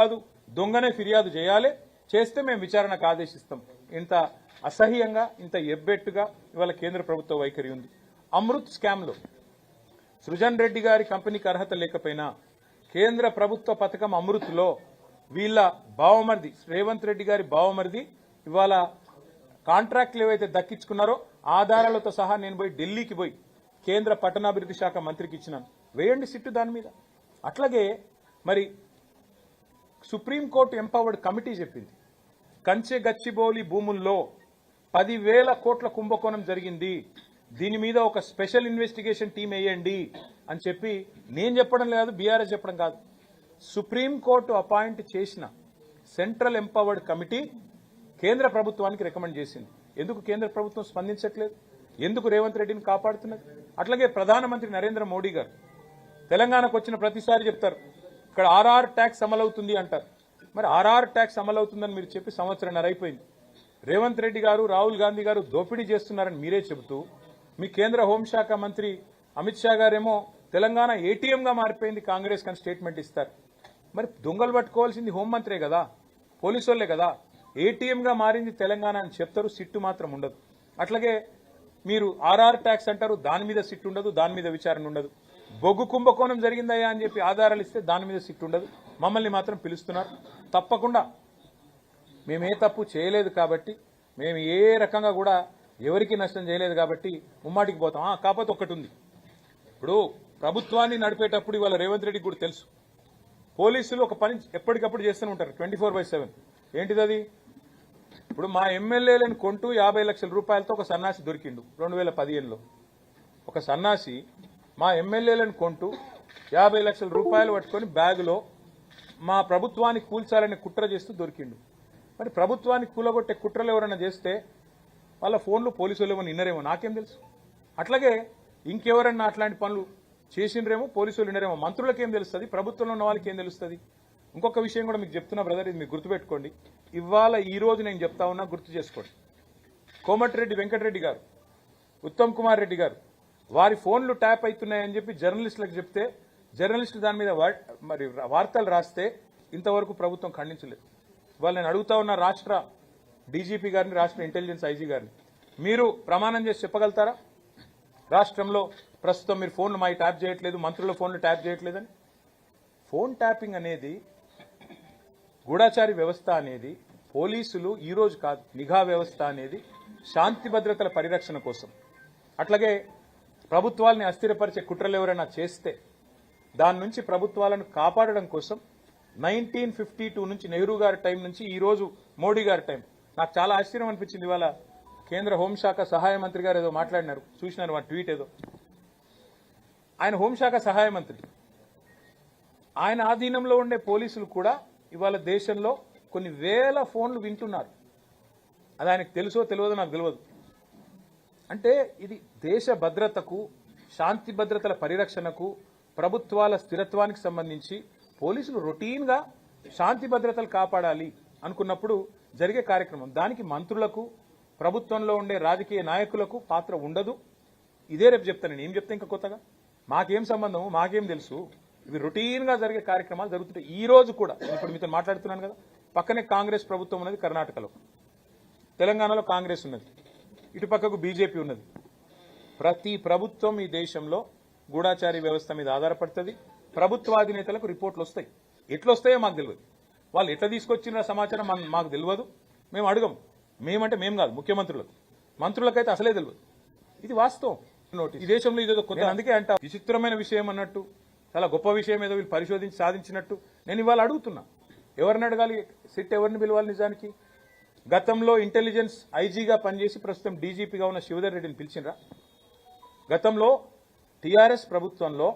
కాదు దొంగనే ఫిర్యాదు చేయాలి. చేస్తే మేము విచారణకు ఆదేశిస్తాం. ఇంత అసహ్యంగా ఇంత ఎబ్బెట్టుగా ఇవాళ కేంద్ర ప్రభుత్వ వైఖరి ఉంది. అమృత్ స్కామ్లో సృజన్ రెడ్డి గారి కంపెనీకి అర్హత లేకపోయినా కేంద్ర ప్రభుత్వ పథకం అమృత్లో వీళ్ళ బావమరిది రేవంత్ రెడ్డి గారి బావమరిది ఇవాళ కాంట్రాక్ట్లు ఏవైతే దక్కించుకున్నారో ఆధారాలతో సహా నేను పోయి ఢిల్లీకి పోయి కేంద్ర పట్టణాభివృద్ధి శాఖ మంత్రికి ఇచ్చినాను. వేయండి సిట్టు దాని మీద. అట్లాగే మరి సుప్రీంకోర్టు ఎంపవర్డ్ కమిటీ చెప్పింది. కంచె గచ్చిబౌలి భూముల్లో పదివేల కోట్ల కుంభకోణం జరిగింది. దీని మీద ఒక స్పెషల్ ఇన్వెస్టిగేషన్ టీం వేయండి అని చెప్పి నేను చెప్పడం లేదు బీఆర్ఎస్ చెప్పడం కాదు. సుప్రీంకోర్టు అపాయింట్ చేసిన సెంట్రల్ ఎంపవర్డ్ కమిటీ కేంద్ర ప్రభుత్వానికి రికమెండ్ చేసింది. ఎందుకు కేంద్ర ప్రభుత్వం స్పందించట్లేదు? ఎందుకు రేవంత్ రెడ్డిని కాపాడుతున్నది? అట్లాగే ప్రధానమంత్రి నరేంద్ర మోడీ గారు తెలంగాణకు వచ్చిన ప్రతిసారి చెప్తారు ఇక్కడ ఆర్ఆర్ ట్యాక్స్ అమలవుతుంది అంటారు. మరి ఆర్ఆర్ ట్యాక్స్ అమలవుతుందని మీరు చెప్పి సంవత్సరంన్నర అయిపోయింది. రేవంత్ రెడ్డి గారు రాహుల్ గాంధీ గారు దోపిడీ చేస్తున్నారని మీరే చెబుతూ మీ కేంద్ర హోంశాఖ మంత్రి అమిత్ షా గారేమో తెలంగాణ ఏటీఎంగా మారిపోయింది కాంగ్రెస్ కానీ స్టేట్మెంట్ ఇస్తారు. మరి దొంగలు పట్టుకోవాల్సింది హోంమంత్రే కదా పోలీసు వాళ్ళే కదా. ఏటీఎంగా మారింది తెలంగాణ అని చెప్తారు సిట్టు మాత్రం ఉండదు. అట్లాగే మీరు ఆర్ఆర్ ట్యాక్స్ అంటారు దాని మీద సిట్టు ఉండదు దాని మీద విచారణ ఉండదు. బొగ్గు కుంభకోణం జరిగిందయ్యా అని చెప్పి ఆధారాలు ఇస్తే దాని మీద సిట్టు ఉండదు. మమ్మల్ని మాత్రం పిలుస్తున్నారు. తప్పకుండా మేమే తప్పు చేయలేదు కాబట్టి మేము ఏ రకంగా కూడా ఎవరికి నష్టం చేయలేదు కాబట్టి ముమ్మాటికి పోతాం. ఆ, కాకపోతే ఒకటి ఉంది ఇప్పుడు ప్రభుత్వాన్ని నడిపేటప్పుడు ఇవాళ రేవంత్ రెడ్డికి కూడా తెలుసు. పోలీసులు ఒక పని ఎప్పటికప్పుడు చేస్తూనే ఉంటారు ట్వంటీ ఫోర్ బై సెవెన్. ఏంటిది అది ఇప్పుడు మా ఎమ్మెల్యేలను కొంటూ యాభై లక్షల రూపాయలతో ఒక సన్నాసి దొరికిండు రెండు వేల పదిహేనులో. ఒక సన్నాసి మా ఎమ్మెల్యేలను కొంటూ యాభై లక్షల రూపాయలు పట్టుకొని బ్యాగులో మా ప్రభుత్వాన్ని కూల్చాలని కుట్ర చేస్తూ దొరికిండు. మరి ప్రభుత్వాన్ని కూలగొట్టే కుట్రలు ఎవరైనా చేస్తే వాళ్ళ ఫోన్లు పోలీసులు ఏమో నిన్నరేమో నాకేం తెలుసు. అట్లాగే ఇంకెవరన్నా అట్లాంటి పనులు చేసిండ్రేమో పోలీసులు వినరేమో మంత్రులకు ఏం తెలుస్తుంది? ప్రభుత్వంలో ఉన్న వాళ్ళకి ఏం తెలుస్తుంది? ఇంకొక విషయం కూడా మీకు చెప్తున్నా బ్రదర్ ఇది మీకు గుర్తుపెట్టుకోండి. ఇవాళ ఈ రోజు నేను చెప్తా ఉన్నా గుర్తు చేసుకోండి. కోమటిరెడ్డి వెంకటరెడ్డి గారు ఉత్తమ్ కుమార్ రెడ్డి గారు వారి ఫోన్లు ట్యాప్ అవుతున్నాయని చెప్పి జర్నలిస్టులకు చెప్తే జర్నలిస్టులు దాని మీద మరి వార్తలు రాస్తే ఇంతవరకు ప్రభుత్వం ఖండించలేదు. ఇవాళ నేను అడుగుతా ఉన్న రాష్ట్ర డీజీపీ గారిని రాష్ట్ర ఇంటెలిజెన్స్ ఐజీ గారిని మీరు ప్రమాణం చేసి చెప్పగలుగుతారా? రాష్ట్రంలో ప్రస్తుతం మీరు ఫోన్లు మావి ట్యాప్ చేయట్లేదు మంత్రుల ఫోన్లు ట్యాప్ చేయట్లేదని? ఫోన్ ట్యాపింగ్ అనేది గూఢాచారి వ్యవస్థ అనేది పోలీసులు ఈరోజు కాదు నిఘా వ్యవస్థ అనేది శాంతి భద్రతల పరిరక్షణ కోసం. అట్లాగే ప్రభుత్వాల్ని అస్థిరపరిచే కుట్రలు ఎవరైనా చేస్తే దాని నుంచి ప్రభుత్వాలను కాపాడడం కోసం నైన్టీన్ ఫిఫ్టీ టూ నుంచి నెహ్రూ గారి టైం నుంచి ఈరోజు మోడీ గారి టైం. నాకు చాలా ఆశ్చర్యం అనిపించింది. ఇవాళ కేంద్ర హోంశాఖ సహాయ మంత్రి గారు ఏదో మాట్లాడినారు. చూసినారు మా ట్వీట్ ఏదో. ఆయన హోంశాఖ సహాయ మంత్రి. ఆయన ఆధీనంలో ఉండే పోలీసులు కూడా ఇవాళ దేశంలో కొన్ని వేల ఫోన్లు వింటున్నారు. అది ఆయనకు తెలుసో తెలియదో నాకు తెలియదు. అంటే ఇది దేశ భద్రతకు శాంతి భద్రతల పరిరక్షణకు ప్రభుత్వాల స్థిరత్వానికి సంబంధించి పోలీసులు రొటీన్గా శాంతి భద్రతలు కాపాడాలి అనుకున్నప్పుడు జరిగే కార్యక్రమం. దానికి మంత్రులకు ప్రభుత్వంలో ఉండే రాజకీయ నాయకులకు పాత్ర ఉండదు. ఇదే రేపు చెప్తాను నేను. ఏం చెప్తా ఇంకా కొత్తగా? మాకేం సంబంధం మాకేం తెలుసు. ఇవి రొటీన్గా జరిగే కార్యక్రమాలు జరుగుతుంటాయి ఈ రోజు కూడా నేను ఇప్పుడు మీతో మాట్లాడుతున్నాను కదా పక్కనే కాంగ్రెస్ ప్రభుత్వం ఉన్నది కర్ణాటకలో. తెలంగాణలో కాంగ్రెస్ ఉన్నది. ఇటు పక్కకు బీజేపీ ఉన్నది. ప్రతి ప్రభుత్వం ఈ దేశంలో గూఢాచారి వ్యవస్థ మీద ఆధారపడుతుంది. ప్రభుత్వాధినేతలకు రిపోర్ట్లు వస్తాయి. ఎట్లా వస్తాయో మాకు తెలియదు వాళ్ళు ఎట్లా తీసుకొచ్చిన సమాచారం మన- మాకు తెలియదు మేము అడగం. మేమంటే మేము కాదు ముఖ్యమంత్రులకు. మంత్రులకైతే అసలే తెలియదు ఇది వాస్తవం. నోటీస్ ఈ దేశంలో ఇదేదో కొత్త అందుకే అంట విచిత్రమైన విషయం అన్నట్టు చాలా గొప్ప విషయం ఏదో వీళ్ళు పరిశోధించి సాధించినట్టు. నేను ఇవాళ అడుగుతున్నా. ఎవరిని అడగాలి? సిట్ ఎవరిని పిలవాలి నిజానికి? గతంలో ఇంటెలిజెన్స్ ఐజీగా పనిచేసి ప్రస్తుతం డీజీపీగా ఉన్న శివధర్ రెడ్డిని పిలిచినరా గతంలో టీఆర్ఎస్ ప్రభుత్వంలో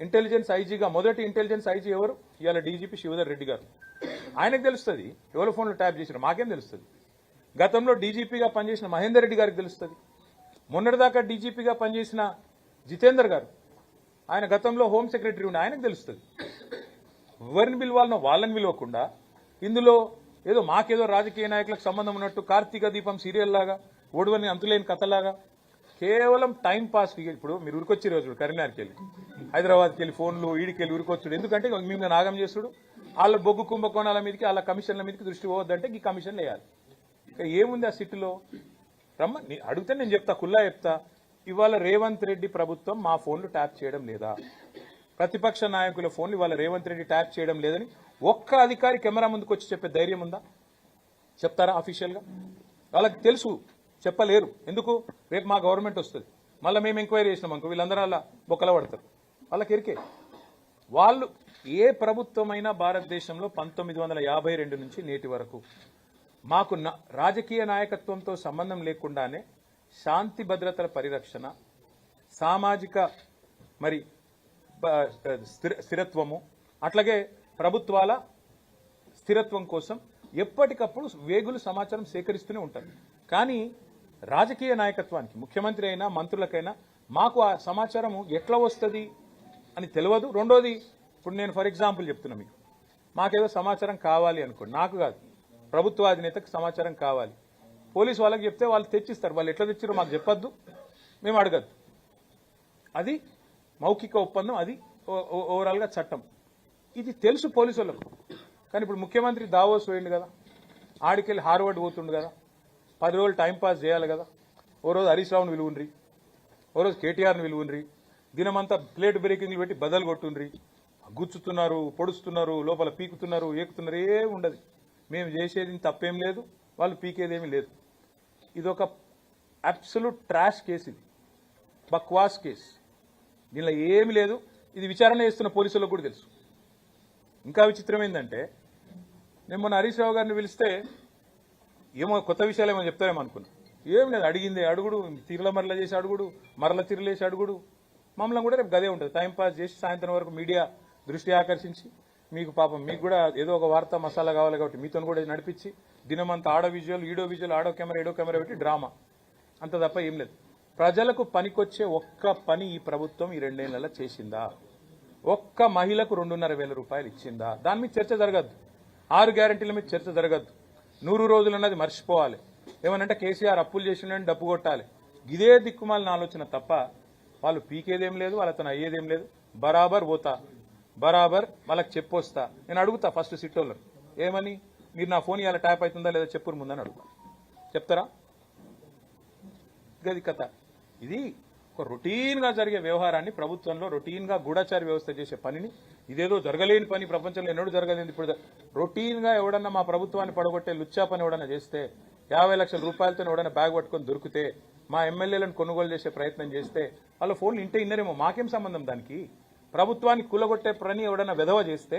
ఇంటెలిజెన్స్ ఐజీగా మొదటి ఇంటెలిజెన్స్ ఐజీ ఎవరు? ఇవాళ డీజీపీ శివధర్ రెడ్డి గారు. ఆయనకు తెలుస్తుంది. ఎవరి ఫోన్లో ట్యాప్ చేసినా మాకేం తెలుస్తుంది. గతంలో డీజీపీగా పనిచేసిన మహేందర్ రెడ్డి గారికి తెలుస్తుంది. మొన్నటిదాకా డీజీపీగా పనిచేసిన జితేందర్ గారు ఆయన గతంలో హోమ్ సెక్రటరీ ఉండి ఆయనకు తెలుస్తుంది. ఎవరిని పిలవాలనో వాళ్ళని పిలవకుండా ఇందులో ఏదో మాకేదో రాజకీయ నాయకులకు సంబంధం ఉన్నట్టు కార్తీక దీపం సీరియల్ లాగా ఓడివని అంతులేని కథలాగా. కేవలం టైం పాస్ ఇప్పుడు మీరు ఉరికొచ్చి రోజు కరీంనగర్కి వెళ్ళి హైదరాబాద్కి వెళ్ళి ఫోన్లు ఈడికి వెళ్ళి ఉరికొచ్చుడు. ఎందుకంటే మేము నాగం చేసుడు వాళ్ళ బొగ్గు కుంభకోణాల మీదకి వాళ్ళ కమిషన్ల మీదకి దృష్టి పోవద్దంటే ఈ కమిషన్లు వేయాలి. ఇక ఏముంది ఆ సిటీలో రమ్మ నీ- అడిగితే నేను చెప్తా కుల్లా చెప్తా. ఇవాళ రేవంత్ రెడ్డి ప్రభుత్వం మా ఫోన్లు ట్యాప్ చేయడం లేదా? ప్రతిపక్ష నాయకుల ఫోన్లు ఇవాళ రేవంత్ రెడ్డి ట్యాప్ చేయడం లేదని ఒక్క అధికారి కెమెరా ముందుకు వచ్చి చెప్పే ధైర్యం ఉందా? చెప్తారా అఫీషియల్గా వాళ్ళకి తెలుసు చెప్పలేరు. ఎందుకు? రేపు మా గవర్నమెంట్ వస్తుంది. మళ్ళీ మేము ఎంక్వైరీ చేసినాం అనుకో వీళ్ళందరూ అలా బొక్కల పడతారు. వాళ్ళకి ఎరికే వాళ్ళు ఏ ప్రభుత్వమైనా భారతదేశంలో పంతొమ్మిది వందల యాభై రెండు నుంచి నేటి వరకు మాకు రాజకీయ నాయకత్వంతో సంబంధం లేకుండానే శాంతి భద్రతల పరిరక్షణ సామాజిక మరి స్థిర- స్థిరత్వము అట్లాగే ప్రభుత్వాల స్థిరత్వం కోసం ఎప్పటికప్పుడు వేగులు సమాచారం సేకరిస్తూనే ఉంటారు కానీ రాజకీయ నాయకత్వానికి ముఖ్యమంత్రి అయినా మంత్రులకైనా మాకు ఆ సమాచారం ఎట్లా వస్తుంది అని తెలియదు రెండోది ఇప్పుడు నేను ఫర్ ఎగ్జాంపుల్ చెప్తున్నా మీకు. మాకేదో సమాచారం కావాలి అనుకోండి. నాకు కాదు. ప్రభుత్వ అధినేతకు సమాచారం కావాలి. పోలీసు వాళ్ళకి చెప్తే వాళ్ళు తెచ్చిస్తారు. వాళ్ళు ఎట్లా తెచ్చారో మాకు చెప్పొద్దు. మేము అడగద్దు. అది మౌఖిక ఒప్పందం. అది ఓ- ఓవరాల్గా చట్టం. ఇది తెలుసు పోలీసు వాళ్ళకు కానీ ఇప్పుడు ముఖ్యమంత్రి దావోస్ పోయిండు కదా. ఆడికెళ్ళి హార్వర్డ్ పోతుండు కదా. పది రోజులు టైంపాస్ చేయాలి కదా. ఓ రోజు హరీష్ రావును విలువుండ్రి ఓ రోజు కేటీఆర్ని విలువుండ్రి దినమంతా ప్లేట్ బ్రేకింగ్లు పెట్టి బదలు కొట్టుండ్రి. గుచ్చుతున్నారు పొడుస్తున్నారు లోపల పీకుతున్నారు ఏకుతున్నారు ఏ ఉండదు. మేము చేసేది తప్పేం లేదు. వాళ్ళు పీకేదేమీ లేదు. ఇది ఒక అబ్సల్యూట్ ట్రాష్ కేసు ఇది. బక్వాస్ కేసు. దీనిలో ఏమీ లేదు. ఇది విచారణ చేస్తున్న పోలీసులకు కూడా తెలుసు. ఇంకా విచిత్రం ఏంటంటే నేను మొన్న హరీష్ రావు గారిని పిలిస్తే ఏమో కొత్త విషయాలు ఏమో చెప్తారేమో అనుకున్నా. ఏం లేదు అడిగింది అడుగుడు తిరల మరల చేసి అడుగుడు మరల తిరలేసి అడుగుడు. మమ్మల్ని కూడా రేపు గదే ఉంటుంది. టైం పాస్ చేసి సాయంత్రం వరకు మీడియా దృష్టి ఆకర్షించి మీకు పాపం మీకు కూడా ఏదో ఒక వార్త మసాలా కావాలి కాబట్టి మీతో కూడా నడిపించి దినమంతా ఆడో విజువల్ ఈడో విజువల్ ఆడో కెమెరా ఏడో కెమెరా పెట్టి డ్రామా అంత తప్ప ఏం లేదు. ప్రజలకు పనికొచ్చే ఒక్క పని ఈ ప్రభుత్వం ఈ రెండేళ్ళలో చేసిందా? ఒక్క మహిళకు రెండున్నర వేల రూపాయలు ఇచ్చిందా? దాని మీద చర్చ జరగద్దు. ఆరు గ్యారంటీల మీద చర్చ జరగద్దు. నూరు రోజులు అన్నది మర్చిపోవాలి. ఏమనంటే కేసీఆర్ అప్పులు చేసిండని డబ్బు కొట్టాలి. ఇదే దిక్కుమాలిన ఆలోచన తప్ప వాళ్ళు పీకేదేం లేదు వాళ్ళతో అయ్యేదేం లేదు. బరాబర్ పోతా. బరాబర్ వాళ్ళకి చెప్పొస్తా. నేను అడుగుతా ఫస్ట్ సిట్టోళ్ళని. ఏమని? మీరు నా ఫోన్ ఇలా ట్యాప్ అవుతుందా లేదా చెప్పురు ముందని అడుగుతా. చెప్తారా? గది కథ. ఇది ఒక రొటీన్గా జరిగే వ్యవహారాన్ని ప్రభుత్వంలో రొటీన్గా గూఢచారి వ్యవస్థ చేసే పనిని ఇదేదో జరగలేని పని ప్రపంచంలో ఎన్నడూ జరగలేదు ఇప్పుడు రొటీన్గా ఎవడన్నా మా ప్రభుత్వాన్ని పడగొట్టే లుచ్చా పని ఎవడన్నా చేస్తే యాభై లక్షల రూపాయలతో ఎవడన్నా బ్యాగ్ పట్టుకొని దొరికితే మా ఎమ్మెల్యేలను కొనుగోలు చేసే ప్రయత్నం చేస్తే వాళ్ళ ఫోన్లు ఇంటే ఇన్నరేమో మాకేం సంబంధం దానికి? ప్రభుత్వాన్ని కూలగొట్టే పని ఎవడన్నా విధవ చేస్తే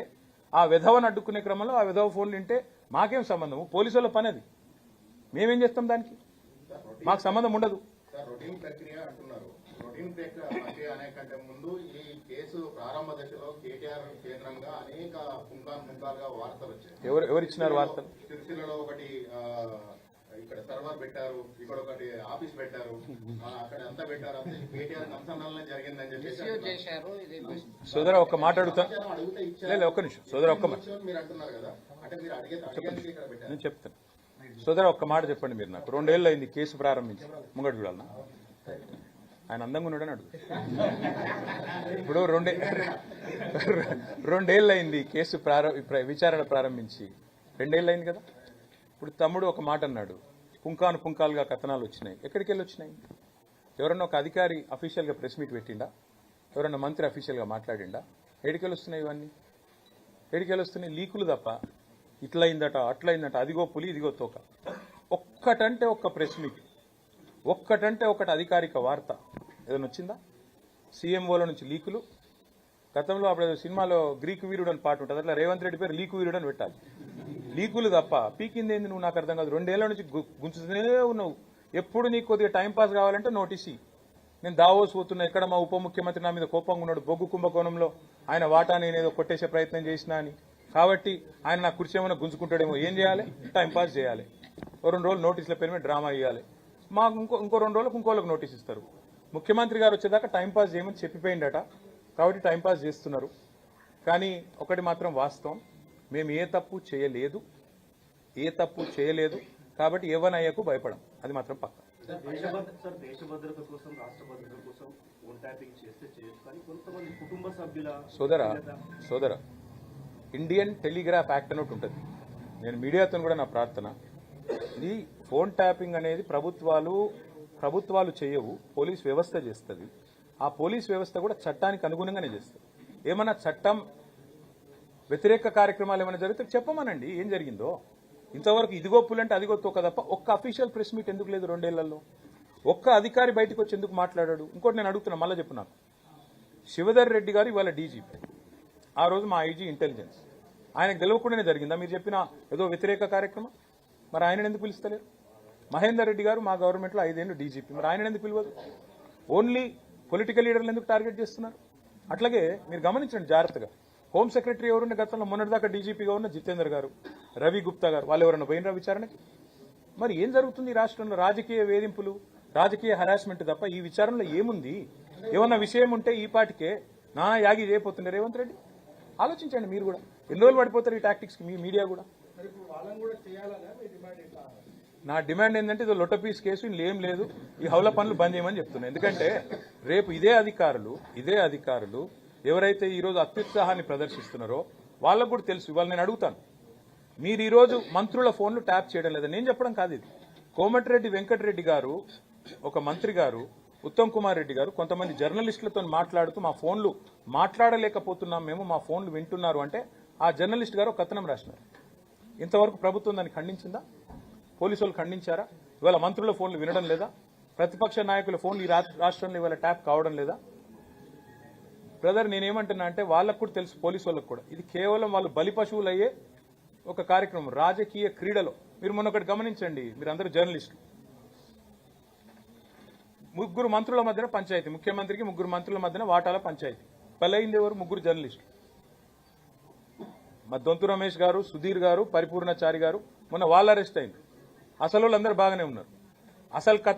ఆ విధవను అడ్డుకునే క్రమంలో ఆ విధవ ఫోన్లు ఇంటే మాకేం సంబంధము? పోలీసుల పని అది. మేమేం చేస్తాం దానికి? మాకు సంబంధం ఉండదు. రొటీన్ ప్రక్రియ అంటున్నారు రొటీన్ ప్రక్రియ ప్రక్రియ అనే కంటే ముందు ఈ కేసు ప్రారంభ దశలో కేటీఆర్ కేంద్రంగా అనేక పుంకాన్ పుంకాలుగా వార్తలు వచ్చాయి. ఎవరు ఎవరిచ్చినారు వార్తలు? సిరిసిల్లలో ఒకటి ఇక్కడ సర్వర్ పెట్టారు ఇక్కడ ఒకటి ఆఫీస్ పెట్టారు అక్కడ అంతా పెట్టారు అంతా. కేటీఆర్ సంసంధానం జరిగిందని చెప్పేసి సోదర ఒక్క మాట అడుగుతా. లేదు ఒక్క నిమిషం. సోదర ఒక్క మీరు అంటున్నారు కదా. అంటే మీరు అడిగే అడిగేందుకు ఇక్కడ పెట్టారు. నేను చెప్తాను. సోదర ఒక్క మాట చెప్పండి మీరు నాకు. రెండేళ్ళు అయింది కేసు ప్రారంభించి. ముంగడు చూడాలన్నా ఆయన అందంగా ఉన్నాడని అడుగు. ఇప్పుడు రెండే రెండేళ్ళు అయింది కేసు ప్రారంభ విచారణ ప్రారంభించి. రెండేళ్ళు అయింది కదా? ఇప్పుడు తమ్ముడు ఒక మాట అన్నాడు. పుంకాను పుంకాలుగా కథనాలు వచ్చినాయి. ఎక్కడికి వెళ్ళి వచ్చినాయి? ఎవరన్నా ఒక అధికారి అఫీషియల్గా ప్రెస్ మీట్ పెట్టిండా? ఎవరన్నా మంత్రి అఫీషియల్గా మాట్లాడిండా? ఎడికెళ్ళి వస్తున్నాయి ఇవన్నీ? ఎడికెళ్ళి వస్తున్నాయి లీకులు తప్ప. ఇట్లయిందట అట్లయిందట అదిగో పులి ఇదిగో తోక. ఒక్కటంటే ఒక్క ప్రెస్ మీట్. ఒక్కటంటే ఒకటి అధికారిక వార్త. ఏదైనా వచ్చిందా సీఎంఓల నుంచి లీకులు. గతంలో అప్పుడు ఏదో సినిమాలో గ్రీకు వీరుడు అని పాట ఉంటుంది. అట్లా రేవంత్ రెడ్డి పేరు లీకు వీరుడు అని పెట్టాలి. లీకులు తప్ప పీకింది ఏంది నువ్వు నాకు అర్థం కాదు. రెండేళ్ళ నుంచి గుంచుతూనే ఉన్నావు. ఎప్పుడు నీకు కొద్దిగా టైంపాస్ కావాలంటే నోటీసీ నేను దావోస్ పోతున్నా. ఎక్కడ మా ఉప ముఖ్యమంత్రి నా మీద కోపంగా ఉన్నాడు? బొగ్గు కుంభకోణంలో ఆయన వాటా నేను ఏదో కొట్టేసే ప్రయత్నం చేసినా అని. కాబట్టి ఆయన నా కుర్చీ ఏమైనా గుంజుకుంటాడేమో. ఏం చేయాలి? టైంపాస్ చేయాలి. ఓ రెండు రోజులు నోటీసుల పేరు మీద డ్రామా ఇవ్వాలి మాకు ఇంకో ఇంకో రెండు రోజులకు ఇంకోళ్ళకి నోటీస్ ఇస్తారు. ముఖ్యమంత్రి గారు వచ్చేదాకా టైం పాస్ చేయమని చెప్పిపోయిందట కాబట్టి టైం పాస్ చేస్తున్నారు. కానీ ఒకటి మాత్రం వాస్తవం. మేము ఏ తప్పు చేయలేదు. ఏ తప్పు చేయలేదు. కాబట్టి ఏవనయ్యకు భయపడం. అది మాత్రం పక్క. సోదర సోదర ఇండియన్ టెలిగ్రాఫ్ యాక్ట్ అని ఒకటి ఉంటుంది. నేను మీడియాతో కూడా నా ప్రార్థన. ఇది ఫోన్ ట్యాపింగ్ అనేది ప్రభుత్వాలు ప్రభుత్వాలు చేయవు పోలీస్ వ్యవస్థ చేస్తుంది. ఆ పోలీస్ వ్యవస్థ కూడా చట్టానికి అనుగుణంగానే చేస్తుంది. ఏమన్నా చట్టం వ్యతిరేక కార్యక్రమాలు ఏమైనా జరిగితే చెప్పమనండి ఏం జరిగిందో. ఇంతవరకు ఇదిగో పులంటే అదిగో తోక తప్ప ఒక్క అఫీషియల్ ప్రెస్ మీట్ ఎందుకు లేదు రెండేళ్ళలో? ఒక్క అధికారి బయటకు వచ్చి ఎందుకు మాట్లాడాడు? ఇంకోటి నేను అడుగుతున్నా మళ్ళీ చెప్పున్నాను శివధర్ రెడ్డి గారు ఇవాళ డీజీపీ. ఆ రోజు మా ఐజీ ఇంటెలిజెన్స్. ఆయనకు తెలియకుండానే జరిగిందా? మీరు చెప్పిన ఏదో వ్యతిరేక కార్యక్రమం? మరి ఆయన ఎందుకు పిలుస్తలేరు? మహేందర్ రెడ్డి గారు మా గవర్నమెంట్లో ఐదేళ్ళు డీజీపీ. మరి ఆయన ఎందుకు పిలవదు? ఓన్లీ పొలిటికల్ లీడర్లు ఎందుకు టార్గెట్ చేస్తున్నారు? అట్లాగే మీరు గమనించండి జాగ్రత్తగా. హోమ్ సెక్రటరీ ఎవరున్న గతంలో మొన్నటిదాకా డీజీపీగా ఉన్న జితేందర్ గారు రవి గుప్తా గారు వాళ్ళు ఎవరన్నా పోయినరా విచారణకి? మరి ఏం జరుగుతుంది ఈ రాష్ట్రంలో? రాజకీయ వేధింపులు రాజకీయ హరాస్మెంట్ తప్ప ఈ విచారణలో ఏముంది? ఏమన్నా విషయం ఉంటే ఈ పాటికే నానా యాగి చేయబోతున్నారు రేవంత్ రెడ్డి. ఆలోచించండి మీరు కూడా. ఎన్ని రోజులు పడిపోతారు ఈ టాక్టిక్స్కి మీ మీడియా కూడా? నా డిమాండ్ ఏంటంటే ఇది లొట్ట పీస్ కేసు ఇందులో ఏం లేదు. ఈ హౌల పనులు బంద్ చేయమని చెప్తున్నాను ఎందుకంటే రేపు ఇదే అధికారులు ఇదే అధికారులు ఎవరైతే ఈ రోజు అత్యుత్సాహాన్ని ప్రదర్శిస్తున్నారో వాళ్ళకు కూడా తెలుసు. ఇవాళ నేను అడుగుతాను. మీరు ఈరోజు మంత్రుల ఫోన్లు ట్యాప్ చేయడం లేదని నేను చెప్పడం కాదు ఇది. కోమటిరెడ్డి వెంకటరెడ్డి గారు ఒక మంత్రి గారు ఉత్తమ్ కుమార్ రెడ్డి గారు కొంతమంది జర్నలిస్టులతో మాట్లాడుతూ మా ఫోన్లు మాట్లాడలేకపోతున్నాం మేము మా ఫోన్లు వింటున్నారు అంటే ఆ జర్నలిస్ట్ గారు ఒక కథనం రాసినారు. ఇంతవరకు ప్రభుత్వం దాన్ని ఖండించిందా? పోలీసు వాళ్ళు ఖండించారా? ఇవాళ మంత్రుల ఫోన్లు వినడం లేదా? ప్రతిపక్ష నాయకుల ఫోన్లు ఈ రాష్ట్రంలో ఇవాళ ట్యాప్ కావడం లేదా? బ్రదర్ నేనేమంటున్నా అంటే వాళ్ళకు కూడా తెలుసు పోలీసు వాళ్ళకు కూడా. ఇది కేవలం వాళ్ళు బలి పశువులు అయ్యే ఒక కార్యక్రమం రాజకీయ క్రీడలో. మీరు మొన్న ఒకటి గమనించండి మీరు అందరూ జర్నలిస్టులు. ముగ్గురు మంత్రుల మధ్యన పంచాయతీ ముఖ్యమంత్రికి ముగ్గురు మంత్రుల మధ్యన వాటాల పంచాయతీ. బలైంది ఎవరు? ముగ్గురు జర్నలిస్టులు. మా దొంతు రమేష్ గారు సుధీర్ గారు పరిపూర్ణచారి గారు మొన్న వాళ్ళు అరెస్ట్ అయింది అసలు వాళ్ళందరూ బాగానే ఉన్నారు. అసలు కథ